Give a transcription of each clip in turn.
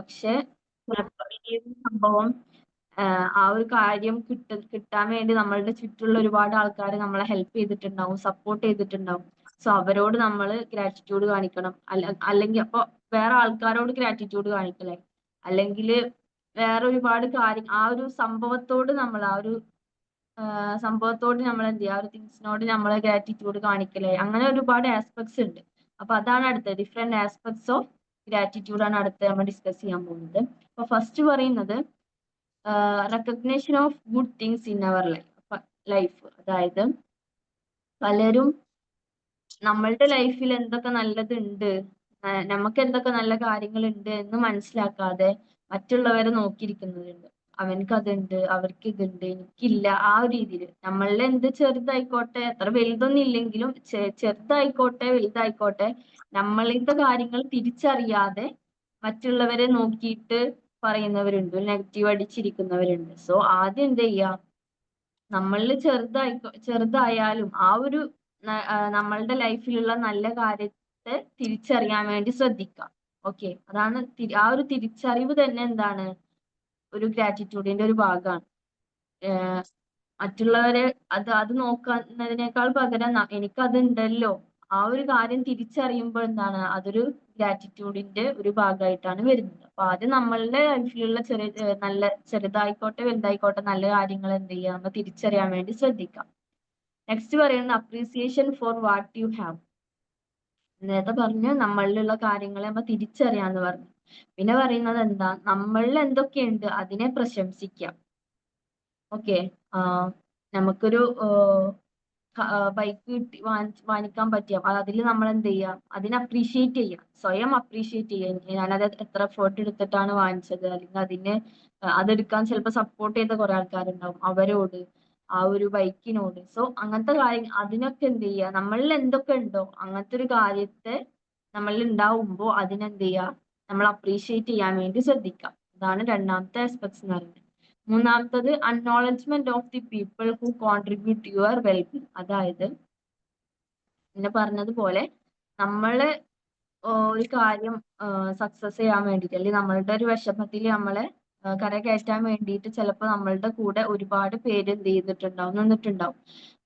പക്ഷെ സംഭവം ആ ഒരു കാര്യം കിട്ട കിട്ടാൻ വേണ്ടി നമ്മളുടെ ചുറ്റുള്ള ഒരുപാട് ആൾക്കാർ നമ്മളെ ഹെൽപ്പ് ചെയ്തിട്ടുണ്ടാവും സപ്പോർട്ട് ചെയ്തിട്ടുണ്ടാവും. സോ അവരോട് നമ്മൾ ഗ്രാറ്റിറ്റ്യൂഡ് കാണിക്കണം. അല്ല അല്ലെങ്കിൽ അപ്പൊ വേറെ ആൾക്കാരോട് ഗ്രാറ്റിറ്റ്യൂഡ് കാണിക്കലേ അല്ലെങ്കിൽ വേറെ ഒരുപാട് കാര്യം ആ ഒരു സംഭവത്തോട് നമ്മൾ ആ ഒരു സംഭവത്തോട് നമ്മൾ എന്ത് ചെയ്യുക? ആ ഒരു തിങ്സിനോട് നമ്മൾ ഗ്രാറ്റിറ്റ്യൂഡ് കാണിക്കലേ അങ്ങനെ ഒരുപാട് ആസ്പെക്ട്സ് ഉണ്ട്. അപ്പൊ അതാണ് അടുത്തത്. ഡിഫറെന്റ് ആസ്പെക്ട്സ് ഓഫ് ഗ്രാറ്റിറ്റ്യൂഡ് ആണ് അടുത്ത് നമ്മൾ ഡിസ്കസ് ചെയ്യാൻ പോകുന്നത്. അപ്പൊ ഫസ്റ്റ് പറയുന്നത് recognition of good things in our life life അതായത് പലരും നമ്മളുടെ ലൈഫിൽ എന്തൊക്കെ നല്ലതുണ്ട് നമുക്ക് എന്തൊക്കെ നല്ല കാര്യങ്ങളുണ്ട് എന്ന് മനസ്സിലാക്കാതെ മറ്റുള്ളവരെ നോക്കിയിരിക്കുന്നവരുണ്ട്. അവനക്ക് അതുണ്ട് അവർക്ക് ഇതുണ്ട് എനിക്കില്ല. ആ ഒരു രീതിയിൽ നമ്മളിൽ എന്ത് ചെറുതായിക്കോട്ടെ എത്ര വലുതൊന്നും ഇല്ലെങ്കിലും ചെറുതായിക്കോട്ടെ വലുതായിക്കോട്ടെ നമ്മളിത്തെ കാര്യങ്ങൾ തിരിച്ചറിയാതെ മറ്റുള്ളവരെ നോക്കിയിട്ട് പറയുന്നവരുണ്ട് നെഗറ്റീവ് അടിച്ചിരിക്കുന്നവരുണ്ട്. സോ ആദ്യം എന്ത് ചെയ്യുക? നമ്മളിൽ ചെറുതായി ചെറുതായാലും ആ ഒരു നമ്മളുടെ ലൈഫിലുള്ള നല്ല കാര്യത്തെ തിരിച്ചറിയാൻ വേണ്ടി ശ്രദ്ധിക്കുക. ഓക്കെ അതാണ് ആ ഒരു തിരിച്ചറിവ് തന്നെ എന്താണ്? ഒരു ഗ്രാറ്റിറ്റ്യൂഡിന്റെ ഒരു ഭാഗമാണ്. മറ്റുള്ളവരെ അത് അത് നോക്കുന്നതിനേക്കാൾ പകരം ന- എനിക്കതുണ്ടല്ലോ. ആ ഒരു കാര്യം തിരിച്ചറിയുമ്പോൾ എന്താണ് അതൊരു ഗ്രാറ്റിറ്റ്യൂഡിന്റെ ഒരു ഭാഗമായിട്ടാണ് വരുന്നത്. അപ്പൊ ആദ്യം നമ്മളുടെ ലൈഫിലുള്ള ചെറിയ നല്ല ചെറുതായിക്കോട്ടെ വലുതായിക്കോട്ടെ നല്ല കാര്യങ്ങൾ എന്ത് ചെയ്യുക? നമ്മൾ തിരിച്ചറിയാൻ വേണ്ടി ശ്രദ്ധിക്കാം. നെക്സ്റ്റ് പറയുന്നത് appreciation for what you have നേരത്തെ പറഞ്ഞു നമ്മളിലുള്ള കാര്യങ്ങളെ നമ്മൾ തിരിച്ചറിയാന്ന് പറഞ്ഞു. പിന്നെ പറയുന്നത് എന്താ? നമ്മളിൽ എന്തൊക്കെയുണ്ട്? അതിനെ പ്രശംസിക്കാം. ഓക്കെ. നമുക്കൊരു ബൈക്ക് കിട്ടി വാങ്ങി വാങ്ങിക്കാൻ പറ്റിയ അതിൽ നമ്മൾ എന്ത് ചെയ്യാം അതിനെ അപ്രീഷിയേറ്റ് ചെയ്യാം സ്വയം അപ്രീഷിയേറ്റ് ചെയ്യാം ഞാനത് എത്ര എഫേർട്ട് എടുത്തിട്ടാണ് വാങ്ങിച്ചത്? അല്ലെങ്കിൽ അതിനെ അതെടുക്കാൻ ചിലപ്പോൾ സപ്പോർട്ട് ചെയ്ത കുറെ ആൾക്കാരുണ്ടാവും. അവരോട് ആ ഒരു ബൈക്കിനോട്. സോ അങ്ങനത്തെ കാര്യം അതിനൊക്കെ എന്ത് ചെയ്യുക? നമ്മളിൽ എന്തൊക്കെ ഉണ്ടോ? അങ്ങനത്തെ ഒരു കാര്യത്തെ നമ്മളിൽ ഉണ്ടാവുമ്പോൾ അതിനെന്ത് ചെയ്യുക? നമ്മൾ അപ്രീഷിയേറ്റ് ചെയ്യാൻ വേണ്ടി ശ്രദ്ധിക്കാം. അതാണ് രണ്ടാമത്തെ ആസ്പെക്ട്സ് എന്ന് പറയുന്നത്. മൂന്നാമത്തത് acknowledgement of the people who contribute your wellbeing അതായത് പിന്നെ പറഞ്ഞതുപോലെ നമ്മൾ ഒരു കാര്യം സക്സസ് ചെയ്യാൻ വേണ്ടിയിട്ട് അല്ലെങ്കിൽ നമ്മളുടെ ഒരു വിഷമത്തിൽ നമ്മളെ കര കയറ്റാൻ വേണ്ടിയിട്ട് ചിലപ്പോൾ നമ്മളുടെ കൂടെ ഒരുപാട് പേര് എന്ത് ചെയ്തിട്ടുണ്ടാവും നിന്നിട്ടുണ്ടാവും.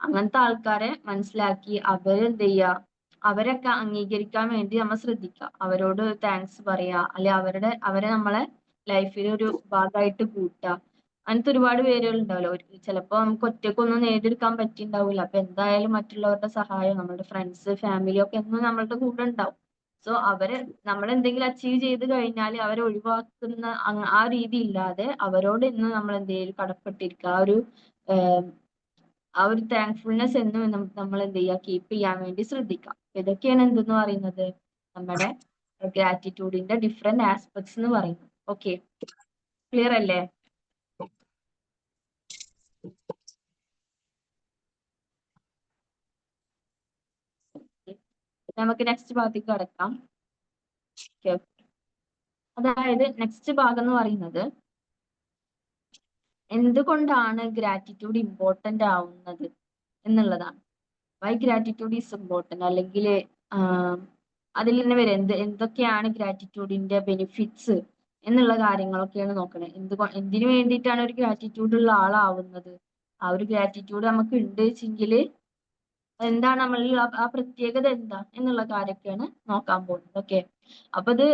അങ്ങനത്തെ ആൾക്കാരെ മനസ്സിലാക്കി അവരെന്ത് ചെയ്യുക? അവരൊക്കെ അംഗീകരിക്കാൻ വേണ്ടി നമ്മൾ ശ്രദ്ധിക്കുക. അവരോട് താങ്ക്സ് പറയുക അല്ലെ അവരുടെ അവരെ നമ്മളെ ലൈഫിൽ ഒരു ഭാഗമായിട്ട് കൂട്ടുക. അങ്ങനത്തെ ഒരുപാട് പേരുകൾ ഉണ്ടാവല്ലോ. ചിലപ്പോൾ നമുക്ക് ഒറ്റയ്ക്കൊന്നും നേടിയെടുക്കാൻ പറ്റിണ്ടാവില്ല അപ്പൊ എന്തായാലും മറ്റുള്ളവരുടെ സഹായം നമ്മുടെ ഫ്രണ്ട്സ് ഫാമിലി ഒക്കെ എന്നും നമ്മളുടെ കൂടെ ഉണ്ടാവും. സോ അവരെ നമ്മൾ എന്തെങ്കിലും അച്ചീവ് ചെയ്ത് കഴിഞ്ഞാൽ അവരെ ഒഴിവാക്കുന്ന ആ രീതി ഇല്ലാതെ അവരോട് ഇന്ന് നമ്മൾ എന്തെങ്കിലും കടപ്പെട്ടിരിക്കുക. ആ ഒരു ആ ഒരു താങ്ക്ഫുൾനെസ് എന്നും നമ്മൾ എന്ത് ചെയ്യുക? കീപ്പ് ചെയ്യാൻ വേണ്ടി ശ്രദ്ധിക്കാം. ഇതൊക്കെയാണ് എന്തെന്ന് പറയുന്നത്? നമ്മുടെ ഗ്രാറ്റിറ്റ്യൂഡിന്റെ ഡിഫറെന്റ് ആസ്പെക്ട്സ് എന്ന് പറയുന്നത്. ഓക്കെ ക്ലിയർ അല്ലേ? നമുക്ക് നെക്സ്റ്റ് ഭാഗത്തേക്ക് കടക്കാം. അതായത് നെക്സ്റ്റ് ഭാഗം എന്ന് പറയുന്നത് എന്തുകൊണ്ടാണ് ഗ്രാറ്റിറ്റ്യൂഡ് ഇമ്പോർട്ടന്റ് ആവുന്നത് എന്നുള്ളതാണ്? വൈ ഗ്രാറ്റിറ്റ്യൂഡ് ഈസ് ഇമ്പോർട്ടന്റ് അല്ലെങ്കിൽ അതിൽ തന്നെ വരും എന്ത് എന്തൊക്കെയാണ് ഗ്രാറ്റിറ്റ്യൂഡിന്റെ ബെനിഫിറ്റ്സ് എന്നുള്ള കാര്യങ്ങളൊക്കെയാണ് നോക്കണത് എന്ത് എന്തിനു വേണ്ടിയിട്ടാണ് ഒരു ഗ്രാറ്റിറ്റ്യൂഡ് ഉള്ള ആളാവുന്നത്? ആ ഒരു ഗ്രാറ്റിറ്റ്യൂഡ് നമുക്ക് ഉണ്ട് വെച്ചെങ്കിൽ എന്താണ് നമ്മളിൽ ആ പ്രത്യേകത എന്താ എന്നുള്ള കാര്യമൊക്കെയാണ് നോക്കാൻ പോകുന്നത്. ഓക്കെ അപ്പൊ ഇത്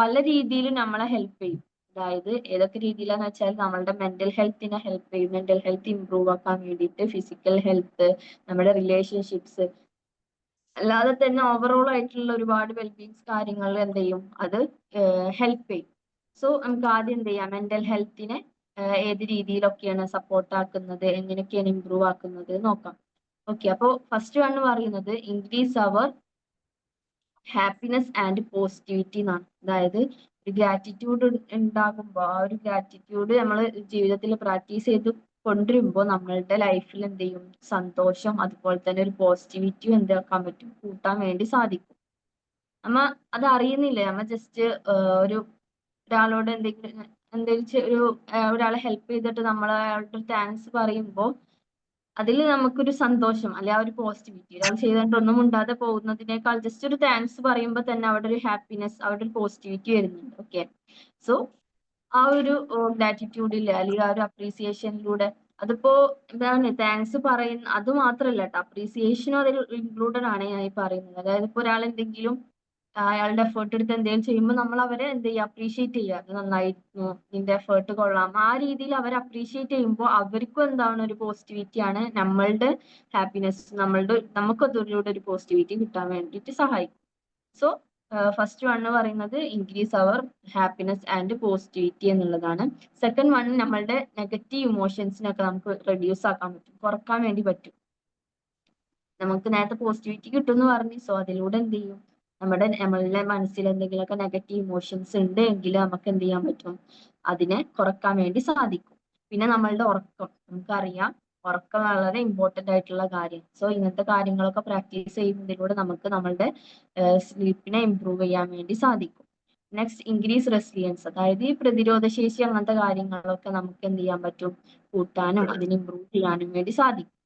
പല രീതിയിലും നമ്മളെ ഹെൽപ്പ് ചെയ്യും. അതായത് ഏതൊക്കെ രീതിയിലാന്ന് വെച്ചാൽ നമ്മളുടെ മെന്റൽ ഹെൽത്തിനെ ഹെൽപ്പ് ചെയ്യും. മെന്റൽ ഹെൽത്ത് ഇമ്പ്രൂവ് ആക്കാൻ വേണ്ടിയിട്ട് ഫിസിക്കൽ ഹെൽത്ത് നമ്മുടെ റിലേഷൻഷിപ്സ് അല്ലാതെ തന്നെ ഓവറോൾ ആയിട്ടുള്ള ഒരുപാട് വെൽബീങ്സ് കാര്യങ്ങൾ എന്ത് ചെയ്യും? അത് ഹെൽപ്പ് ചെയ്യും. സോ നമുക്ക് ആദ്യം എന്ത് ചെയ്യാം? മെന്റൽ ഹെൽത്തിനെ ഏത് രീതിയിലൊക്കെയാണ് സപ്പോർട്ട് ആക്കുന്നത്? എങ്ങനെയൊക്കെയാണ് ഇമ്പ്രൂവ് ആക്കുന്നത് നോക്കാം. ഓക്കെ അപ്പോൾ ഫസ്റ്റ് വൺ പറയുന്നത് increase our happiness and positivity എന്നാണ്. അതായത് ഒരു ഗ്രാറ്റിറ്റ്യൂഡ് ഉണ്ടാകുമ്പോൾ ആ ഒരു ഗ്രാറ്റിറ്റ്യൂഡ് നമ്മൾ ജീവിതത്തിൽ പ്രാക്ടീസ് ചെയ്ത് കൊണ്ടുവരുമ്പോൾ നമ്മളുടെ ലൈഫിൽ എന്ത് ചെയ്യും? സന്തോഷം അതുപോലെ തന്നെ ഒരു പോസിറ്റിവിറ്റിയും എന്താക്കാൻ പറ്റും? കൂട്ടാൻ വേണ്ടി സാധിക്കും. നമ്മ അത് അറിയുന്നില്ല? നമ്മ ജസ്റ്റ് ഒരു ഒരാളോട് എന്തെങ്കിലും എന്തെങ്കിലും ഒരു ഒരാളെ ഹെൽപ്പ് ചെയ്തിട്ട് നമ്മൾ അയാളുടെ താങ്ക്സ് പറയുമ്പോൾ അതിൽ നമുക്കൊരു സന്തോഷം അല്ലെ? ആ ഒരു പോസിറ്റിവിറ്റി ഒരാൾ ചെയ്തുകൊണ്ട് ഒന്നും ഉണ്ടാതെ പോകുന്നതിനേക്കാൾ ജസ്റ്റ് ഒരു താങ്ക്സ് പറയുമ്പോൾ തന്നെ അവിടെ ഒരു ഹാപ്പിനെസ് അവിടെ ഒരു പോസിറ്റിവിറ്റി വരുന്നുണ്ട്. ഓക്കെ സോ ആ ഒരു ഗ്രാറ്റിറ്റ്യൂഡിൽ അല്ലെങ്കിൽ ആ ഒരു അപ്രീസിയേഷനിലൂടെ അതിപ്പോ എന്താണ് താങ്ക്സ് പറയുന്ന അത് മാത്രല്ല കേട്ടോ. അപ്രീസിയേഷനും അതിൽ ഇൻക്ലൂഡഡ് ആണ് ഞാൻ ഈ പറയുന്നത്. അതായത് ഇപ്പൊ ഒരാൾ എന്തെങ്കിലും അയാളുടെ എഫേർട്ട് എടുത്ത് എന്തെങ്കിലും ചെയ്യുമ്പോൾ നമ്മൾ അവരെ എന്ത് ചെയ്യുക അപ്രീഷിയേറ്റ് ചെയ്യുക അത് നന്നായിരുന്നു. നിന്റെ എഫേർട്ട് കൊള്ളാം. ആ രീതിയിൽ അവർ അപ്രീഷിയേറ്റ് ചെയ്യുമ്പോൾ അവർക്കും എന്താണ് ഒരു പോസിറ്റിവിറ്റി ആണ്. നമ്മളുടെ ഹാപ്പിനെസ് നമ്മളുടെ നമുക്ക് അതിലൂടെ ഒരു പോസിറ്റിവിറ്റി കിട്ടാൻ വേണ്ടിയിട്ട് സഹായിക്കും. സോ ഫസ്റ്റ് വൺ പറയുന്നത് increase our happiness and positivity എന്നുള്ളതാണ്. സെക്കൻഡ് വൺ നമ്മളുടെ നെഗറ്റീവ് ഇമോഷൻസിനൊക്കെ നമുക്ക് റെഡ്യൂസ് ആക്കാൻ പറ്റും. കുറയ്ക്കാൻ വേണ്ടി പറ്റും. നമുക്ക് നേരത്തെ പോസിറ്റിവിറ്റി കിട്ടും എന്ന് പറഞ്ഞു. സോ അതിലൂടെ എന്ത് ചെയ്യും? നമ്മുടെ നമ്മളുടെ മനസ്സിൽ എന്തെങ്കിലുമൊക്കെ നെഗറ്റീവ് ഇമോഷൻസ് ഉണ്ട് എങ്കിൽ നമുക്ക് എന്ത് ചെയ്യാൻ പറ്റും? അതിനെ കുറയ്ക്കാൻ വേണ്ടി സാധിക്കും. പിന്നെ നമ്മളുടെ ഉറക്കം. നമുക്കറിയാം ഉറക്കം വളരെ ഇമ്പോർട്ടന്റ് ആയിട്ടുള്ള കാര്യം. സോ ഇങ്ങനത്തെ കാര്യങ്ങളൊക്കെ പ്രാക്ടീസ് ചെയ്യുന്നതിലൂടെ നമുക്ക് നമ്മളുടെ സ്ലീപ്പിനെ ഇമ്പ്രൂവ് ചെയ്യാൻ വേണ്ടി സാധിക്കും. നെക്സ്റ്റ് ഇൻക്രീസ് റെസിലിയൻസ് അതായത് ഈ പ്രതിരോധ ശേഷി അങ്ങനത്തെ കാര്യങ്ങളൊക്കെ നമുക്ക് എന്ത് ചെയ്യാൻ പറ്റും? കൂട്ടാനും അതിന് ഇമ്പ്രൂവ് ചെയ്യാനും വേണ്ടി സാധിക്കും.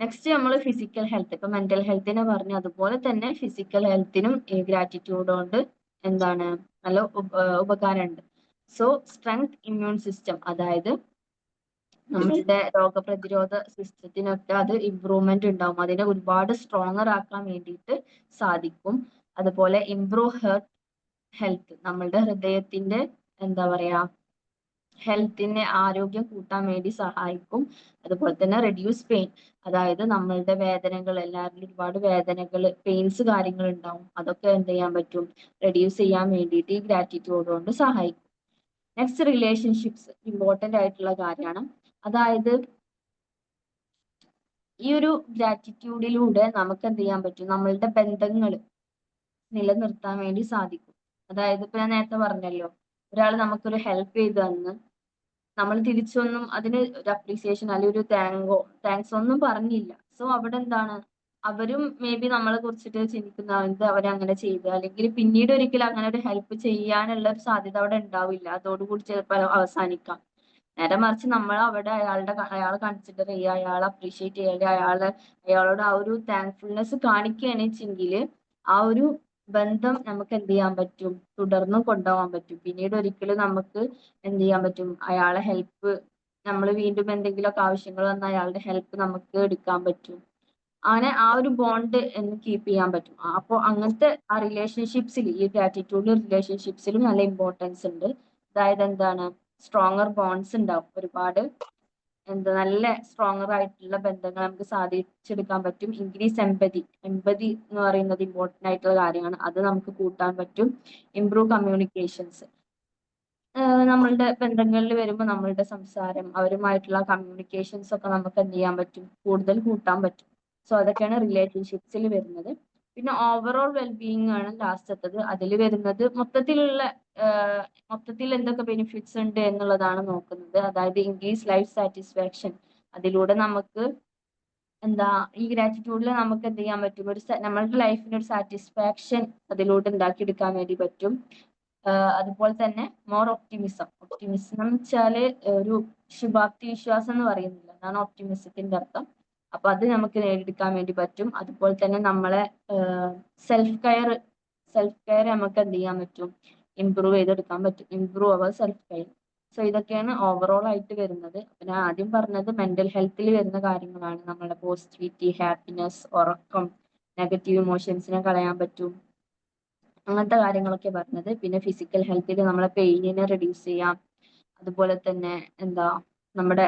നെക്സ്റ്റ് നമ്മൾ ഫിസിക്കൽ ഹെൽത്ത് ഇപ്പൊ മെന്റൽ ഹെൽത്തിനെ പറഞ്ഞു അതുപോലെ തന്നെ ഫിസിക്കൽ ഹെൽത്തിനും ഈ ഗ്രാറ്റിറ്റ്യൂഡ് കൊണ്ട് എന്താണ്? നല്ല ഉപകാരമുണ്ട്. സോ സ്ട്രെങ്ത് ഇമ്മ്യൂൺ സിസ്റ്റം അതായത് നമ്മുടെ രോഗപ്രതിരോധ സിസ്റ്റത്തിനൊക്കെ അത് ഇമ്പ്രൂവ്മെന്റ് ഉണ്ടാവും. അതിനെ ഒരുപാട് സ്ട്രോങ്ങർ ആക്കാൻ വേണ്ടിയിട്ട് സാധിക്കും. അതുപോലെ ഇംപ്രൂവ് ഹെർട്ട് ഹെൽത്ത് നമ്മളുടെ ഹൃദയത്തിന്റെ എന്താ പറയാ ഹെൽത്തിനെ ആരോഗ്യം കൂട്ടാൻ വേണ്ടി സഹായിക്കും. അതുപോലെ തന്നെ റെഡ്യൂസ് പെയിൻ അതായത് നമ്മളുടെ വേദനകൾ എല്ലാവരിലും ഒരുപാട് വേദനകൾ പെയിൻസ് കാര്യങ്ങൾ ഉണ്ടാവും. അതൊക്കെ എന്ത് ചെയ്യാൻ പറ്റും? റെഡ്യൂസ് ചെയ്യാൻ വേണ്ടിയിട്ട് ഈ ഗ്രാറ്റിറ്റ്യൂഡ് കൊണ്ട് സഹായിക്കും. നെക്സ്റ്റ് റിലേഷൻഷിപ്സ് ഇമ്പോർട്ടന്റ് ആയിട്ടുള്ള കാര്യമാണ്. അതായത് ഈ ഒരു ഗ്രാറ്റിറ്റ്യൂഡിലൂടെ നമുക്ക് എന്ത് ചെയ്യാൻ പറ്റും? നമ്മളുടെ ബന്ധങ്ങൾ നിലനിർത്താൻ വേണ്ടി സാധിക്കും. അതായത് ഇപ്പൊ ഞാൻ നേരത്തെ പറഞ്ഞല്ലോ ഒരാൾ നമുക്കൊരു ഹെൽപ്പ് ചെയ്തു തന്ന് നമ്മൾ തിരിച്ചൊന്നും അതിന് ഒരു അപ്രീസിയേഷൻ അല്ലെങ്കിൽ ഒരു താങ്കോ താങ്ക്സ് ഒന്നും പറഞ്ഞില്ല. സോ അവിടെ എന്താണ്? അവരും മേ ബി നമ്മളെ കുറിച്ചിട്ട് ചിന്തിക്കുന്ന എന്ത് അവരങ്ങനെ ചെയ്ത്? അല്ലെങ്കിൽ പിന്നീട് ഒരിക്കലും അങ്ങനെ ഒരു ഹെൽപ്പ് ചെയ്യാനുള്ള ഒരു സാധ്യത അവിടെ ഉണ്ടാവില്ല. അതോടുകൂടി ചിലപ്പോൾ അവസാനിക്കാം. നേരെ മറിച്ച് നമ്മൾ അവിടെ അയാളുടെ അയാളെ കൺസിഡർ ചെയ്യുക അയാളെ അപ്രീഷിയേറ്റ് ചെയ്യുക അയാളെ അയാളോട് ആ ഒരു താങ്ക്ഫുൾനെസ് കാണിക്കുകയാണെച്ചെങ്കിൽ ആ ഒരു ബന്ധം നമുക്ക് എന്ത് ചെയ്യാൻ പറ്റും? തുടർന്ന് കൊണ്ടുപോകാൻ പറ്റും. പിന്നീട് ഒരിക്കലും നമുക്ക് എന്ത് ചെയ്യാൻ പറ്റും? അയാളെ ഹെൽപ്പ് നമ്മൾ വീണ്ടും എന്തെങ്കിലുമൊക്കെ ആവശ്യങ്ങൾ വന്ന അയാളുടെ ഹെൽപ്പ് നമുക്ക് എടുക്കാൻ പറ്റും. അങ്ങനെ ആ ഒരു ബോണ്ട് എന്ന് കീപ്പ് ചെയ്യാൻ പറ്റും. അപ്പോൾ അങ്ങനത്തെ ആ റിലേഷൻഷിപ്സിൽ ഈ ഗ്രാറ്റിറ്റ്യൂഡ് റിലേഷൻഷിപ്സിലും നല്ല ഇമ്പോർട്ടൻസ് ഉണ്ട്. അതായത് എന്താണ്? സ്ട്രോങ്ങർ ബോണ്ട്സ് ഉണ്ടാവും. ഒരുപാട് എന്താ നല്ല സ്ട്രോങ്ങർ ആയിട്ടുള്ള ബന്ധങ്ങൾ നമുക്ക് സാധിച്ചെടുക്കാൻ പറ്റും. ഇൻക്രീസ് എമ്പതി എമ്പതി എന്ന് പറയുന്നത് ഇമ്പോർട്ടന്റ് ആയിട്ടുള്ള കാര്യമാണ്. അത് നമുക്ക് കൂട്ടാൻ പറ്റും. ഇംപ്രൂവ് കമ്മ്യൂണിക്കേഷൻസ് നമ്മളുടെ ബന്ധങ്ങളിൽ വരുമ്പോൾ നമ്മളുടെ സംസാരം അവരുമായിട്ടുള്ള കമ്മ്യൂണിക്കേഷൻസ് ഒക്കെ നമുക്ക് എന്ത് ചെയ്യാൻ പറ്റും? കൂടുതൽ കൂട്ടാൻ പറ്റും. സോ അതൊക്കെയാണ് റിലേഷൻഷിപ്സിൽ വരുന്നത്. പിന്നെ ഓവറോൾ വെൽബീയിങ് ആണ് ലാസ്റ്റത്തത് അതിൽ വരുന്നത് മൊത്തത്തിലുള്ള മൊത്തത്തിൽ എന്തൊക്കെ ബെനിഫിറ്റ്സ് ഉണ്ട് എന്നുള്ളതാണ് നോക്കുന്നത്. അതായത് ഇൻക്രീസ് ലൈഫ് സാറ്റിസ്ഫാക്ഷൻ അതിലൂടെ നമുക്ക് എന്താ ഈ ഗ്രാറ്റിറ്റ്യൂഡിൽ നമുക്ക് എന്ത് ചെയ്യാൻ പറ്റും? ഒരു നമ്മളുടെ ലൈഫിന് ഒരു സാറ്റിസ്ഫാക്ഷൻ അതിലൂടെ ഉണ്ടാക്കിയെടുക്കാൻ വേണ്ടി പറ്റും. അതുപോലെ തന്നെ മോർ ഒപ്റ്റിമിസം ഒപ്റ്റിമിസം എന്ന് വെച്ചാൽ ഒരു ശുഭാപ്തി വിശ്വാസം എന്ന് പറയുന്നില്ല. അതാണ് ഒപ്റ്റിമിസത്തിന്റെ അർത്ഥം. അപ്പൊ അത് നമുക്ക് നേടിയെടുക്കാൻ വേണ്ടി പറ്റും. അതുപോലെ തന്നെ നമ്മളെ സെൽഫ് കെയർ സെൽഫ് കെയർ നമുക്ക് എന്ത് ചെയ്യാൻ പറ്റും? ഇമ്പ്രൂവ് ചെയ്തെടുക്കാൻ പറ്റും. Improve our self care so ഇതൊക്കെയാണ് ഓവറോൾ ആയിട്ട് വരുന്നത്. പിന്നെ ആദ്യം പറഞ്ഞത് മെന്റൽ ഹെൽത്തിൽ വരുന്ന കാര്യങ്ങളാണ്. നമ്മുടെ പോസിറ്റിവിറ്റി ഹാപ്പിനെസ് ഉറക്കം നെഗറ്റീവ് ഇമോഷൻസിനെ കളയാൻ പറ്റും. അങ്ങനത്തെ കാര്യങ്ങളൊക്കെ പറഞ്ഞത്. പിന്നെ ഫിസിക്കൽ ഹെൽത്തിൽ നമ്മളെ പെയിനിനെ റെഡ്യൂസ് ചെയ്യാം. അതുപോലെ തന്നെ എന്താ നമ്മുടെ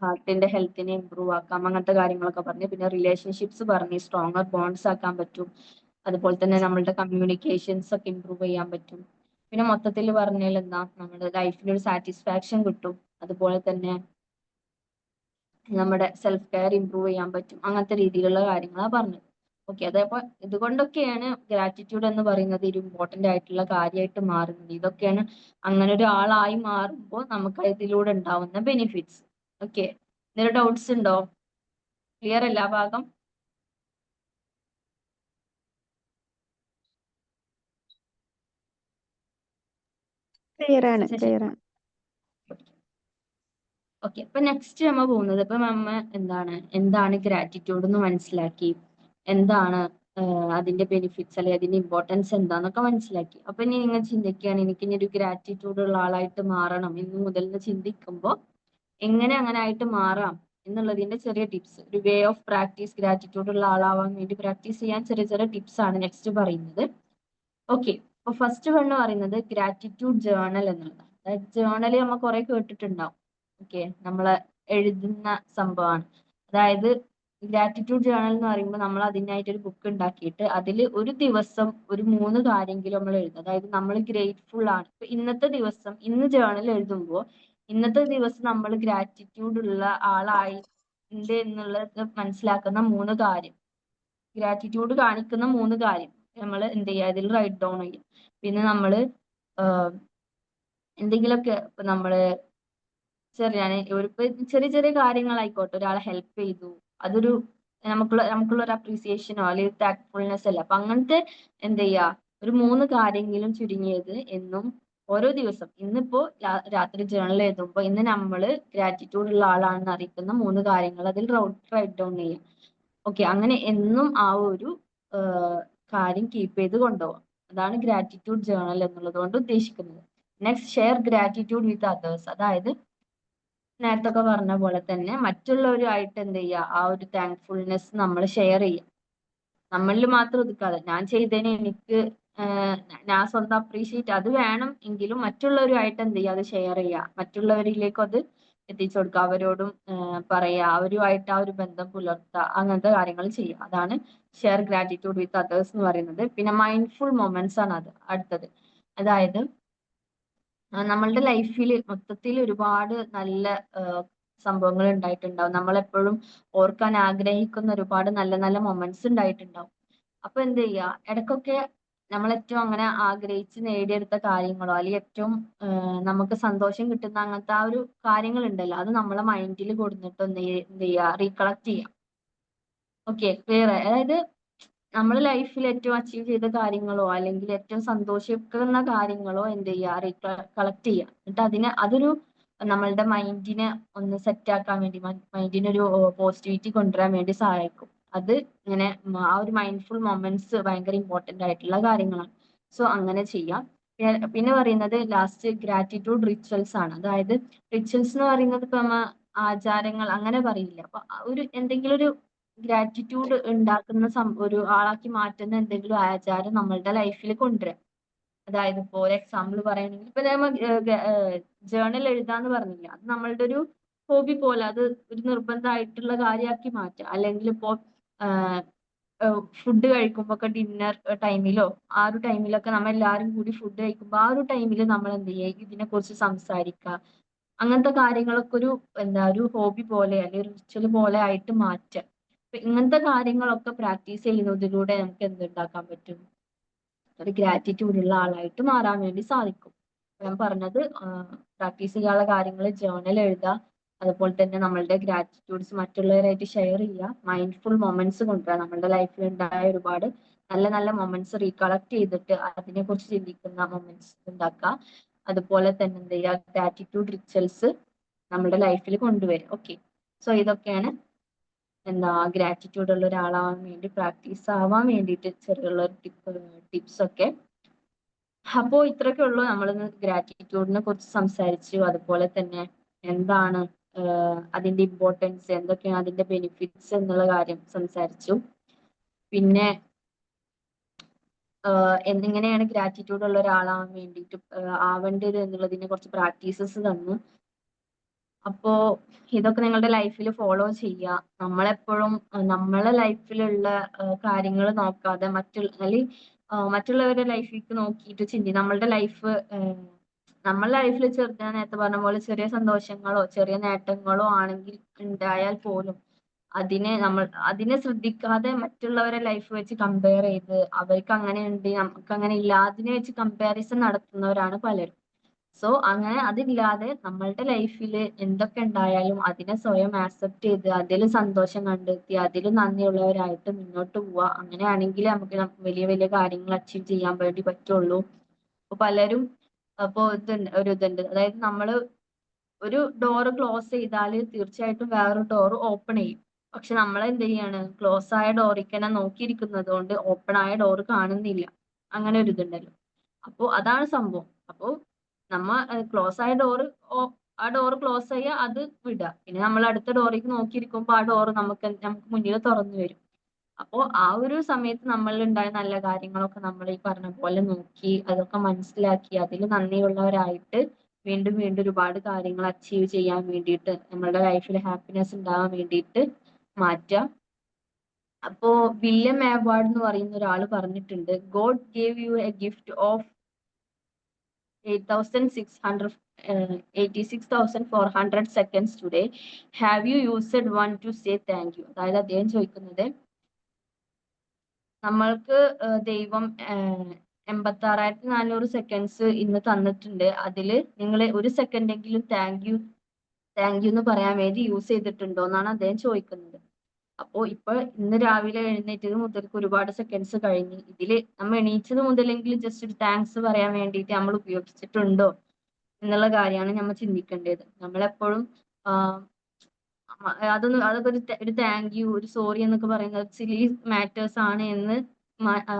ഹാർട്ടിന്റെ ഹെൽത്തിനെ ഇമ്പ്രൂവ് ആക്കാം. അങ്ങനത്തെ കാര്യങ്ങളൊക്കെ പറഞ്ഞു. പിന്നെ റിലേഷൻഷിപ്സ് പറഞ്ഞു സ്ട്രോങ്ങർ ബോണ്ട്സ് ആക്കാൻ പറ്റും. അതുപോലെ തന്നെ നമ്മളുടെ കമ്മ്യൂണിക്കേഷൻസ് ഒക്കെ ഇമ്പ്രൂവ് ചെയ്യാൻ പറ്റും. പിന്നെ മൊത്തത്തിൽ പറഞ്ഞാൽ എന്താ? നമ്മുടെ ലൈഫിൽ ഒരു സാറ്റിസ്ഫാക്ഷൻ കിട്ടും. അതുപോലെ തന്നെ നമ്മുടെ സെൽഫ് കെയർ ഇമ്പ്രൂവ് ചെയ്യാൻ പറ്റും. അങ്ങനത്തെ രീതിയിലുള്ള കാര്യങ്ങളാണ് പറഞ്ഞത്. ഓക്കെ അതേപോലെ ഇതുകൊണ്ടൊക്കെയാണ് ഗ്രാറ്റിറ്റ്യൂഡ് എന്ന് പറയുന്നത് ഒരു ഇമ്പോർട്ടന്റ് ആയിട്ടുള്ള കാര്യമായിട്ട് മാറുന്നത്. ഇതൊക്കെയാണ് അങ്ങനെ ഒരാളായി മാറുമ്പോൾ നമുക്ക് ഇതിലൂടെ ഉണ്ടാവുന്ന ബെനിഫിറ്റ്സ് ഓക്കെ എന്തെങ്കിലും ഡൗട്ട്സ് ഉണ്ടോ? ക്ലിയർ അല്ല ഭാഗം? ക്ലിയർ ആണ് ക്ലിയർ ആണ് ഓക്കെ അപ്പൊ നെക്സ്റ്റ് നമ്മ പോകുന്നത്. ഇപ്പൊ നമ്മ എന്താണ് എന്താണ് ഗ്രാറ്റിറ്റ്യൂഡ് എന്ന് മനസ്സിലാക്കി എന്താണ് അതിന്റെ ബെനിഫിറ്റ്സ് അല്ലെങ്കിൽ അതിന്റെ ഇമ്പോർട്ടൻസ് എന്താന്നൊക്കെ മനസ്സിലാക്കി. അപ്പൊ ഇനി നിങ്ങൾ ചിന്തിക്കുകയാണ് എനിക്ക് ഇനി ഒരു ഗ്രാറ്റിറ്റ്യൂഡ് ഉള്ള ആളായിട്ട് മാറണം ഇന്ന് മുതൽ ചിന്തിക്കുമ്പോൾ എങ്ങനെ അങ്ങനെ ആയിട്ട് മാറാം എന്നുള്ളതിന്റെ ചെറിയ ടിപ്സ് ഒരു വേ ഓഫ് പ്രാക്ടീസ് ഗ്രാറ്റിറ്റ്യൂഡ് ഉള്ള ആളാവാൻ വേണ്ടി പ്രാക്ടീസ് ചെയ്യാൻ ചെറിയ ചെറിയ ടിപ്സ് ആണ് നെക്സ്റ്റ് പറയുന്നത്. ഓക്കെ അപ്പൊ ഫസ്റ്റ് വൺ പറയുന്നത് ഗ്രാറ്റിറ്റ്യൂഡ് ജേണൽ എന്നുള്ളതാണ് അതായത് ജേണൽ നമ്മൾ കുറെ കേട്ടിട്ടുണ്ടാവും. ഓക്കെ നമ്മൾ എഴുതുന്ന സംഭവമാണ്. അതായത് ഗ്രാറ്റിറ്റ്യൂഡ് ജേണൽ എന്ന് പറയുമ്പോൾ നമ്മൾ അതിനായിട്ട് ഒരു ബുക്ക് ഉണ്ടാക്കിയിട്ട് അതിൽ ഒരു ദിവസം ഒരു മൂന്ന് കാര്യമെങ്കിലും നമ്മൾ എഴുതും. അതായത് നമ്മൾ ഗ്രേറ്റ്ഫുൾ ആണ്. ഇപ്പൊ ഇന്നത്തെ ദിവസം ഇന്ന് ജേണൽ എഴുതുമ്പോൾ ഇന്നത്തെ ദിവസം നമ്മൾ ഗ്രാറ്റിറ്റ്യൂഡ് ഉള്ള ആളായി ഉണ്ട് എന്നുള്ളത് മനസ്സിലാക്കുന്ന മൂന്ന് കാര്യം. ഗ്രാറ്റിറ്റ്യൂഡ് കാണിക്കുന്ന മൂന്ന് കാര്യം. നമ്മൾ എന്ത് ചെയ്യുക ഇതിൽ റൈറ്റ് ഡൗൺ ചെയ്യും. പിന്നെ നമ്മൾ എന്തെങ്കിലുമൊക്കെ ഇപ്പൊ നമ്മൾ ചെറിയ ഒരു ചെറിയ ചെറിയ കാര്യങ്ങളായിക്കോട്ടെ. ഒരാളെ ഹെൽപ്പ് ചെയ്തു. അതൊരു നമുക്കുള്ള നമുക്കുള്ള ഒരു അപ്രീസിയേഷനോ അല്ലെങ്കിൽ താങ്ക്ഫുൾനെസ് അല്ല? അപ്പൊ അങ്ങനത്തെ എന്ത് ചെയ്യാ? ഒരു മൂന്ന് കാര്യങ്ങളും ചുരുങ്ങിയത് എന്നും ഓരോ ദിവസം. ഇന്നിപ്പോ രാത്രി ജേണൽ എഴുതുമ്പോൾ ഇന്ന് നമ്മൾ ഗ്രാറ്റിറ്റ്യൂഡ് ഉള്ള ആളാണെന്ന് അറിയിക്കുന്ന മൂന്ന് കാര്യങ്ങൾ അതിൽ റൈറ്റ് ഡൗൺ ചെയ്യാം. ഓക്കെ അങ്ങനെ എന്നും ആ ഒരു കാര്യം കീപ്പ് ചെയ്ത് കൊണ്ടുപോകാം അതാണ് ഗ്രാറ്റിറ്റ്യൂഡ് ജേണൽ എന്നുള്ളത് കൊണ്ട് ഉദ്ദേശിക്കുന്നത്. Next share gratitude with others അതായത് നേരത്തെ ഒക്കെ പറഞ്ഞ പോലെ തന്നെ മറ്റുള്ളവരുമായിട്ട് എന്ത് ചെയ്യുക? ആ ഒരു താങ്ക്ഫുൾനെസ് നമ്മൾ ഷെയർ ചെയ്യുക. നമ്മളിൽ മാത്രം ഒതുക്കാതെ ഞാൻ ചെയ്തതിന് എനിക്ക് ഞാൻ സ്വന്തം അപ്രീഷിയേറ്റ് അത് വേണം എങ്കിലും മറ്റുള്ളവരുമായിട്ട് എന്ത് ചെയ്യുക? അത് ഷെയർ ചെയ്യുക. മറ്റുള്ളവരിലേക്കും അത് എത്തിച്ചു കൊടുക്കുക അവരോടും പറയുക. അവരുമായിട്ട് ആ ഒരു ബന്ധം പുലർത്തുക. അങ്ങനത്തെ കാര്യങ്ങൾ ചെയ്യുക. അതാണ് ഷെയർ ഗ്രാറ്റിറ്റ്യൂഡ് വിത്ത് അതേഴ്സ് എന്ന് പറയുന്നത്. പിന്നെ മൈൻഡ്ഫുൾ മൊമെന്റ്സ് ആണ് അത് അടുത്തത്. അതായത് നമ്മളുടെ ലൈഫിൽ മൊത്തത്തിൽ ഒരുപാട് നല്ല സംഭവങ്ങൾ ഉണ്ടായിട്ടുണ്ടാവും. നമ്മളെപ്പോഴും ഓർക്കാൻ ആഗ്രഹിക്കുന്ന ഒരുപാട് നല്ല നല്ല മൊമെന്റ്സ് ഉണ്ടായിട്ടുണ്ടാവും. അപ്പൊ എന്ത് ചെയ്യുക? ഇടയ്ക്കൊക്കെ നമ്മൾ ഏറ്റവും അങ്ങനെ ആഗ്രഹിച്ച് നേടിയെടുത്ത കാര്യങ്ങളോ അല്ലെങ്കിൽ ഏറ്റവും നമുക്ക് സന്തോഷം കിട്ടുന്ന അങ്ങനത്തെ ആ ഒരു കാര്യങ്ങൾ ഉണ്ടല്ലോ അത് നമ്മളെ മൈൻഡിൽ കൊടുത്തിട്ട് എന്ത് ചെയ്യുക റീകളക്ട് ചെയ്യാം. ഓക്കെ ക്ലിയർ അതായത് നമ്മൾ ലൈഫിൽ ഏറ്റവും അച്ചീവ് ചെയ്ത കാര്യങ്ങളോ അല്ലെങ്കിൽ ഏറ്റവും സന്തോഷിക്കുന്ന കാര്യങ്ങളോ എന്ത് ചെയ്യുക കളക്ട് ചെയ്യുക എന്നിട്ട് അതിനെ അതൊരു നമ്മളുടെ മൈൻഡിനെ ഒന്ന് സെറ്റ് ആക്കാൻ വേണ്ടി മൈൻഡിന് ഒരു പോസിറ്റിവിറ്റി കൊണ്ടുവരാൻ വേണ്ടി സഹായിക്കും. അത് ഇങ്ങനെ ആ ഒരു മൈൻഡ്ഫുൾ മൊമെന്റ്സ് ഭയങ്കര ഇമ്പോർട്ടന്റ് ആയിട്ടുള്ള കാര്യങ്ങളാണ്. സോ അങ്ങനെ ചെയ്യാം. പിന്നെ പറയുന്നത് ലാസ്റ്റ് ഗ്രാറ്റിറ്റ്യൂഡ് റിച്വൽസ് ആണ്. അതായത് റിച്വൽസ് എന്ന് പറയുന്നത് ഇപ്പൊ നമ്മ ആചാരങ്ങൾ അങ്ങനെ പറയില്ല? അപ്പൊ ഒരു എന്തെങ്കിലും ഒരു ഗ്രാറ്റിറ്റ്യൂഡ് ഉണ്ടാക്കുന്ന ഒരു ആളാക്കി മാറ്റുന്ന എന്തെങ്കിലും ആചാരം നമ്മളുടെ ലൈഫിൽ കൊണ്ടുവരാം. അതായത് ഇപ്പോ ഒരു എക്സാമ്പിൾ പറയുകയാണെങ്കിൽ ഇപ്പൊ നമ്മൾ ജേണൽ എഴുതാന്ന് പറഞ്ഞില്ല? അത് നമ്മളുടെ ഒരു ഹോബി പോലെ അത് ഒരു നിർബന്ധമായിട്ടുള്ള കാര്യമാക്കി മാറ്റുക അല്ലെങ്കിൽ ഇപ്പോ ഫുഡ് കഴിക്കുമ്പോൾ ഡിന്നർ ടൈമിലോ ആ ഒരു ടൈമിലൊക്കെ നമ്മൾ എല്ലാവരും കൂടി ഫുഡ് കഴിക്കുമ്പോ ആ ഒരു ടൈമിൽ നമ്മൾ എന്ത് ചെയ്യുക ഇതിനെ കുറിച്ച് സംസാരിക്കുക അങ്ങനത്തെ കാര്യങ്ങളൊക്കെ ഒരു എന്താ ഒരു ഹോബി പോലെ അല്ലെങ്കിൽ ഒരു റിച്വൽ പോലെ ആയിട്ട് മാറ്റുക ഇങ്ങനത്തെ കാര്യങ്ങളൊക്കെ പ്രാക്ടീസ് ചെയ്യുന്നതിലൂടെ നമുക്ക് എന്തുണ്ടാക്കാൻ പറ്റും? ഒരു ഗ്രാറ്റിറ്റ്യൂഡ് ഉള്ള ആളായിട്ട് മാറാൻ വേണ്ടി സാധിക്കും. ഞാൻ പറഞ്ഞത് പ്രാക്ടീസ് ചെയ്യാനുള്ള കാര്യങ്ങൾ ജേർണൽ എഴുതുക അതുപോലെ തന്നെ നമ്മളുടെ ഗ്രാറ്റിറ്റ്യൂഡ്സ് മറ്റുള്ളവരായിട്ട് ഷെയർ ചെയ്യുക. മൈൻഡ്ഫുൾ മൊമെന്റ്സ് കൊണ്ടുവരിക നമ്മളുടെ ലൈഫിൽ ഉണ്ടായ ഒരുപാട് നല്ല നല്ല മൊമെന്റ്സ് റീകളക്ട് ചെയ്തിട്ട് അതിനെ കുറിച്ച് ചിന്തിക്കുന്ന മൊമെന്റ്സ് ഉണ്ടാക്കുക. അതുപോലെ തന്നെ എന്ത് ചെയ്യുക? ഗ്രാറ്റിറ്റ്യൂഡ് റിച്വൽസ് നമ്മുടെ ലൈഫിൽ കൊണ്ടുവരിക. ഓക്കെ സോ ഇതൊക്കെയാണ് എന്താ ഗ്രാറ്റിറ്റ്യൂഡ് ഉള്ള ഒരാളാവാൻ വേണ്ടി പ്രാക്ടീസ് ആവാൻ വേണ്ടിയിട്ട് ചെറിയുള്ള ടിപ്പ് ടിപ്സ് ഒക്കെ. അപ്പോ ഇത്രയൊക്കെ ഉള്ളൂ. നമ്മൾ ഗ്രാറ്റിറ്റ്യൂഡിനെ കുറിച്ച് സംസാരിച്ചു. അതുപോലെ തന്നെ എന്താണ് അതിന്റെ ഇമ്പോർട്ടൻസ് എന്തൊക്കെയാണ് അതിന്റെ ബെനിഫിറ്റ്സ് എന്നുള്ള കാര്യം സംസാരിച്ചു. പിന്നെ എങ്ങനെയാണ് ഗ്രാറ്റിറ്റ്യൂഡ് ഉള്ള ഒരാളാവാൻ വേണ്ടിയിട്ട് ആവേണ്ടത് എന്നുള്ളതിനെ കുറച്ച് പ്രാക്ടീസസ് തന്നു. അപ്പോ ഇതൊക്കെ നിങ്ങളുടെ ലൈഫിൽ ഫോളോ ചെയ്യുക. നമ്മളെപ്പോഴും നമ്മളെ ലൈഫിലുള്ള കാര്യങ്ങൾ നോക്കാതെ മറ്റുള്ള അല്ലെങ്കിൽ മറ്റുള്ളവരുടെ ലൈഫിലേക്ക് നോക്കിയിട്ട് ചിന്തി നമ്മളുടെ ലൈഫ് നമ്മുടെ ലൈഫിൽ ചെറുത് ഞാൻ നേരത്തെ പറഞ്ഞ പോലെ ചെറിയ സന്തോഷങ്ങളോ ചെറിയ നേട്ടങ്ങളോ ആണെങ്കിൽ ഉണ്ടായാൽ പോലും അതിനെ നമ്മൾ അതിനെ ശ്രദ്ധിക്കാതെ മറ്റുള്ളവരെ ലൈഫ് വെച്ച് കമ്പയർ ചെയ്ത് അവർക്ക് അങ്ങനെ ഉണ്ട് നമുക്ക് അങ്ങനെ ഇല്ല അതിനെ വെച്ച് കമ്പാരിസൺ നടത്തുന്നവരാണ് പലരും. സോ അങ്ങനെ അതില്ലാതെ നമ്മളുടെ ലൈഫിൽ എന്തൊക്കെ ഉണ്ടായാലും അതിനെ സ്വയം ആക്സെപ്റ്റ് ചെയ്ത് അതിൽ സന്തോഷം കണ്ടെത്തി അതിൽ നന്ദിയുള്ളവരായിട്ട് മുന്നോട്ട് പോവുക. അങ്ങനെയാണെങ്കിൽ നമുക്ക് വലിയ വലിയ കാര്യങ്ങൾ അച്ചീവ് ചെയ്യാൻ വേണ്ടി പറ്റുള്ളൂ. അപ്പൊ പലരും അപ്പോ ഇതുണ്ട് ഒരു ഇതുണ്ട്. അതായത് നമ്മൾ ഒരു ഡോർ ക്ലോസ് ചെയ്താൽ തീർച്ചയായിട്ടും വേറൊരു ഡോർ ഓപ്പൺ ചെയ്യും. പക്ഷെ നമ്മൾ എന്ത് ചെയ്യാണ്? ക്ലോസ് ആയ ഡോറിൽ തന്നെ നോക്കിയിരിക്കുന്നത് കൊണ്ട് ഓപ്പൺ ആയ ഡോർ കാണുന്നില്ല. അങ്ങനെ ഒരു ഇതുണ്ടല്ലോ. അപ്പോൾ അതാണ് സംഭവം. അപ്പോൾ നമ്മ ക്ലോസ് ആയ ഡോർ ആ ഡോർ ക്ലോസ് ചെയ്യുക അത് വിടുക പിന്നെ നമ്മൾ അടുത്ത ഡോറിലേക്ക് നോക്കിയിരിക്കുമ്പോൾ ആ ഡോർ നമുക്ക് നമുക്ക് മുന്നിൽ തുറന്നു വരും. അപ്പോൾ ആ ഒരു സമയത്ത് നമ്മളിൽ ഉണ്ടായ നല്ല കാര്യങ്ങളൊക്കെ നമ്മൾ ഈ പറഞ്ഞ പോലെ നോക്കി അതൊക്കെ മനസ്സിലാക്കി അതിൽ നന്ദിയുള്ളവരായിട്ട് വീണ്ടും വീണ്ടും ഒരുപാട് കാര്യങ്ങൾ അച്ചീവ് ചെയ്യാൻ വേണ്ടിയിട്ട് നമ്മളുടെ ലൈഫിൽ ഹാപ്പിനെസ് ഉണ്ടാവാൻ വേണ്ടിയിട്ട് മാറ്റാം. അപ്പോ വില്യം ആവാർഡ് എന്ന് പറയുന്ന ഒരാൾ പറഞ്ഞിട്ടുണ്ട് God gave you a gift of eight thousand six hundred eighty six thousand four hundred seconds today have you used one to say thank you അതായത് അദ്ദേഹം ചോദിക്കുന്നത് നമ്മൾക്ക് ദൈവം എൺപത്താറായിരത്തി നാനൂറ് സെക്കൻഡ്സ് ഇന്ന് തന്നിട്ടുണ്ട്. അതിൽ നിങ്ങൾ ഒരു സെക്കൻഡെങ്കിലും താങ്ക് യു താങ്ക് യു എന്ന് പറയാൻ വേണ്ടി യൂസ് ചെയ്തിട്ടുണ്ടോ എന്നാണ് അദ്ദേഹം ചോദിക്കുന്നത്. അപ്പോ ഇപ്പൊ ഇന്ന് രാവിലെ എഴുന്നേറ്റത് മുതൽക്ക് ഒരുപാട് സെക്കൻഡ്സ് കഴിഞ്ഞ് ഇതിൽ നമ്മൾ എണീച്ചത് മുതലെങ്കിലും ജസ്റ്റ് ഒരു താങ്ക്സ് പറയാൻ വേണ്ടിയിട്ട് നമ്മൾ ഉപയോഗിച്ചിട്ടുണ്ടോ എന്നുള്ള കാര്യമാണ് നമ്മൾ ചിന്തിക്കേണ്ടത്. നമ്മളെപ്പോഴും അതൊന്നും അതൊക്കെ ഒരു ഒരു താങ്ക് യു ഒരു സോറി എന്നൊക്കെ പറയുന്നത് സിലി മാറ്റേഴ്സ് ആണ് എന്ന്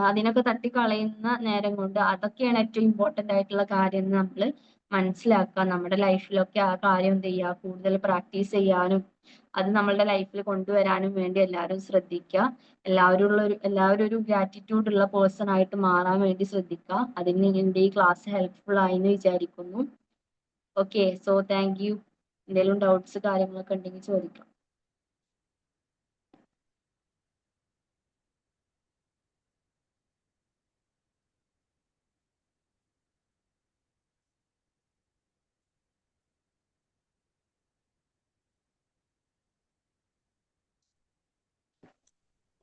അതിനൊക്കെ തട്ടിക്കളയുന്ന നേരം കൊണ്ട് അതൊക്കെയാണ് ഏറ്റവും ഇമ്പോർട്ടന്റ് ആയിട്ടുള്ള കാര്യം എന്ന് നമ്മൾ മനസ്സിലാക്കുക. നമ്മുടെ ലൈഫിലൊക്കെ ആ കാര്യം എന്ത് ചെയ്യുക? കൂടുതൽ പ്രാക്ടീസ് ചെയ്യാനും അത് നമ്മളുടെ ലൈഫിൽ കൊണ്ടുവരാനും വേണ്ടി എല്ലാവരും ശ്രദ്ധിക്കുക. എല്ലാവരും ഉള്ള ഒരു എല്ലാവരും ഒരു ഗ്രാറ്റിറ്റ്യൂഡ് ഉള്ള പേഴ്സൺ ആയിട്ട് മാറാൻ വേണ്ടി ശ്രദ്ധിക്കുക. അതിന് എന്റെ ഈ ക്ലാസ് ഹെൽപ്ഫുൾ ആയി എന്ന് വിചാരിക്കുന്നു. ഓക്കെ സോ താങ്ക് യു എന്തെങ്കിലും ഡൗട്ട്സ് കാര്യങ്ങളൊക്കെ ഉണ്ടെങ്കിൽ ചോദിക്കാം.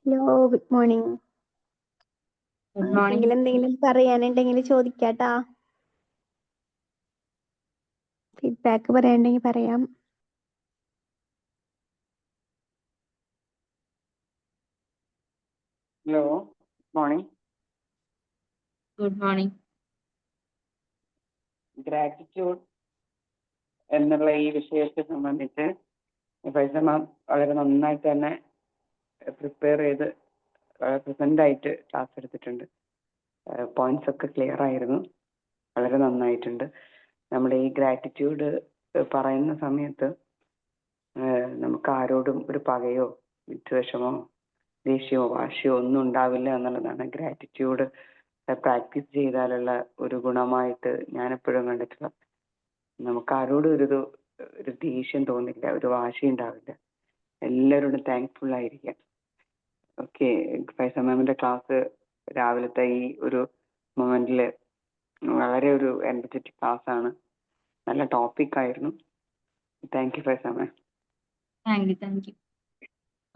Hello good morning good morning എന്തെങ്കിലും പറയാനുണ്ടെങ്കിൽ ചോദിക്കാട്ടാ. ഫീഡ്ബാക്ക് പറയാനുണ്ടെങ്കിൽ പറയാം. Hello morning good morning gratitude എന്നുള്ള ഈ വിഷയത്തെ സംബന്ധിച്ച് ഫൈസ മാം വളരെ നന്നായിട്ട് തന്നെ പ്രിപ്പയർ ചെയ്ത് പ്രസന്റ് ആയിട്ട് ക്ലാസ് എടുത്തിട്ടുണ്ട്. പോയിന്റ്സ് ഒക്കെ ക്ലിയർ ആയിരുന്നു. വളരെ നന്നായിട്ടുണ്ട്. നമ്മുടെ ഈ ഗ്രാറ്റിറ്റ്യൂഡ് പറയുന്ന സമയത്ത് നമുക്ക് ആരോടും ഒരു പകയോ വിദ്വേഷമോ ദേഷ്യമോ വാശിയോ ഒന്നും ഉണ്ടാവില്ല എന്നുള്ളതാണ് ഗ്രാറ്റിറ്റ്യൂഡ് പ്രാക്ടീസ് ചെയ്താലുള്ള ഒരു ഗുണമായിട്ട് ഞാൻ എപ്പോഴും കണ്ടിട്ടുള്ളത്. നമുക്ക് ആരോടും ഒരു ഒരു ദേഷ്യം തോന്നില്ല ഒരു വാശി ഉണ്ടാവില്ല. എല്ലാവരോടും താങ്ക്ഫുൾ ആയിരിക്കാം. ഓക്കെ ഫൈസ മാമിന്റെ ക്ലാസ് രാവിലത്തെ ഈ ഒരു മൊമെന്റിൽ വളരെ ഒരു എനർജറ്റിക് ക്ലാസ് ആണ്. നല്ല ടോപ്പിക് ആയിരുന്നു. Thank you Faiza ma'am thank you thank you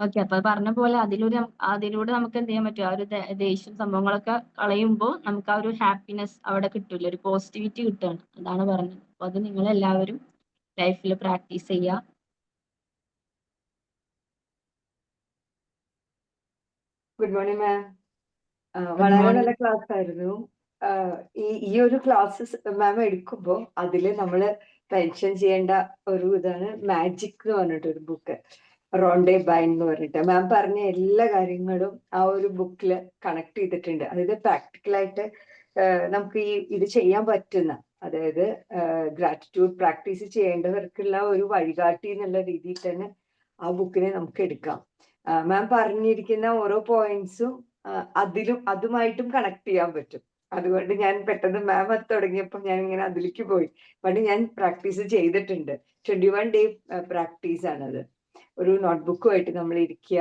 okay അപ്പൊ പറഞ്ഞ പോലെ അതിലൂടെ അതിലൂടെ നമുക്ക് എന്ത് ചെയ്യാൻ പറ്റും? ആ ഒരു ദേഷ്യം സംഭവങ്ങളൊക്കെ കളയുമ്പോൾ നമുക്ക് ആ ഒരു ഹാപ്പിനെസ് അവിടെ കിട്ടില്ല ഒരു പോസിറ്റിവിറ്റി കിട്ടുകയാണ്. അതാണ് പറഞ്ഞത്. അപ്പൊ അത് നിങ്ങൾ എല്ലാവരും ലൈഫിൽ പ്രാക്ടീസ് ചെയ്യുക ഗുഡ് മോർണിംഗ് മാം വളരെ നല്ല ക്ലാസ് ആയിരുന്നു. ഈ ഈ ഒരു ക്ലാസ് മാം എടുക്കുമ്പോൾ അതിൽ നമ്മൾ മെൻഷൻ ചെയ്യേണ്ട ഒരു ഇതാണ് മാജിക് എന്ന് പറഞ്ഞിട്ട് ഒരു ബുക്ക് റോണ്ടേ ബൈൻ എന്ന് പറഞ്ഞിട്ട്. മാം പറഞ്ഞ എല്ലാ കാര്യങ്ങളും ആ ഒരു ബുക്കിൽ കണക്ട് ചെയ്തിട്ടുണ്ട്. അതായത് പ്രാക്ടിക്കലായിട്ട് നമുക്ക് ഈ ഇത് ചെയ്യാൻ പറ്റുന്ന അതായത് ഗ്രാറ്റിറ്റ്യൂഡ് പ്രാക്ടീസ് ചെയ്യേണ്ടവർക്കുള്ള ഒരു വഴികാട്ടി എന്നുള്ള രീതിയിൽ തന്നെ ആ ബുക്കിനെ നമുക്ക് എടുക്കാം. മാം പറഞ്ഞിരിക്കുന്ന ഓരോ പോയിന്റ്സും അതിലും അതുമായിട്ടും കണക്ട് ചെയ്യാൻ പറ്റും. അതുകൊണ്ട് ഞാൻ പെട്ടെന്ന് മാം അത് തുടങ്ങിയപ്പോൾ ഞാൻ ഇങ്ങനെ അതിലേക്ക് പോയി. പണ്ട് ഞാൻ പ്രാക്ടീസ് ചെയ്തിട്ടുണ്ട്. ട്വന്റി വൺ ഡേ പ്രാക്ടീസ് ആണത്. ഒരു നോട്ട്ബുക്കുമായിട്ട് നമ്മൾ ഇരിക്കുക.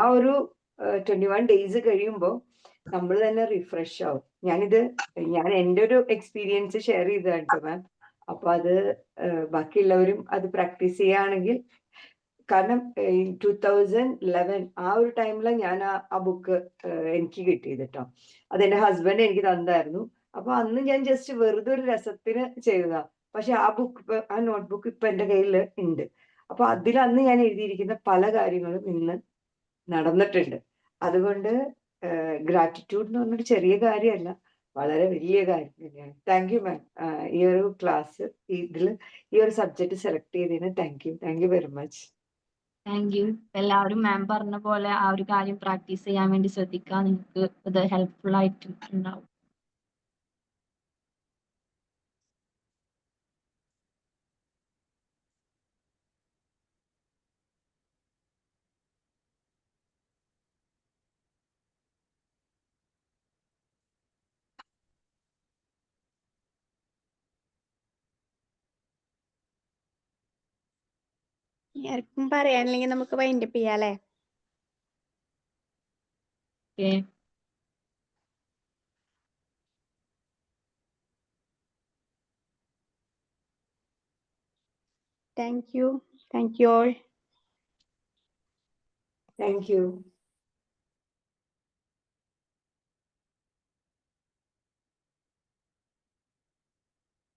ആ ഒരു ട്വന്റി വൺ ഡേയ്സ് കഴിയുമ്പോൾ നമ്മൾ തന്നെ റിഫ്രഷ് ആവും. ഞാനിത് ഞാൻ എന്റെ ഒരു എക്സ്പീരിയൻസ് ഷെയർ ചെയ്തതാണ് മാം അപ്പൊ അത് ബാക്കിയുള്ളവരും അത് പ്രാക്ടീസ് ചെയ്യുകയാണെങ്കിൽ കാരണം ടൂ തൗസൻഡ് ലെവൻ ആ ഒരു ടൈമിൽ ഞാൻ ആ ബുക്ക് എനിക്ക് കിട്ടിയത് കേട്ടോ അതെന്റെ ഹസ്ബൻഡ് എനിക്ക് തന്നായിരുന്നു. അപ്പൊ അന്ന് ഞാൻ ജസ്റ്റ് വെറുതെ ഒരു രസത്തിന് ചെയ്തതാ. പക്ഷെ ആ ബുക്ക് ആ നോട്ട്ബുക്ക് ഇപ്പൊ എന്റെ കയ്യിൽ ഉണ്ട് അപ്പൊ അതിൽ അന്ന് ഞാൻ എഴുതിയിരിക്കുന്ന പല കാര്യങ്ങളും ഇന്ന് നടന്നിട്ടുണ്ട്. അതുകൊണ്ട് ഗ്രാറ്റിറ്റ്യൂഡ് എന്ന് പറഞ്ഞൊരു ചെറിയ കാര്യമല്ല വളരെ വലിയ കാര്യം തന്നെയാണ്. താങ്ക് യു മാം ഈ ഒരു ക്ലാസ് ഇതിൽ ഈ ഒരു സബ്ജക്ട് സെലക്ട് ചെയ്തതിന് thank you thank you very much thank you എല്ലാവരും മാം പറഞ്ഞ പോലെ ആ ഒരു കാര്യം പ്രാക്ടീസ് ചെയ്യാൻ വേണ്ടി ശ്രദ്ധിക്കുക. നിങ്ങൾക്ക് ഇത് ഹെൽപ്ഫുൾ ആയിട്ടും ഉണ്ടാവും ആർക്കും പറയാനില്ലെങ്കിൽ നമുക്ക് വൈൻഡപ്പ് ചെയ്യാം അല്ലേ? Okay. Thank you thank you all thank you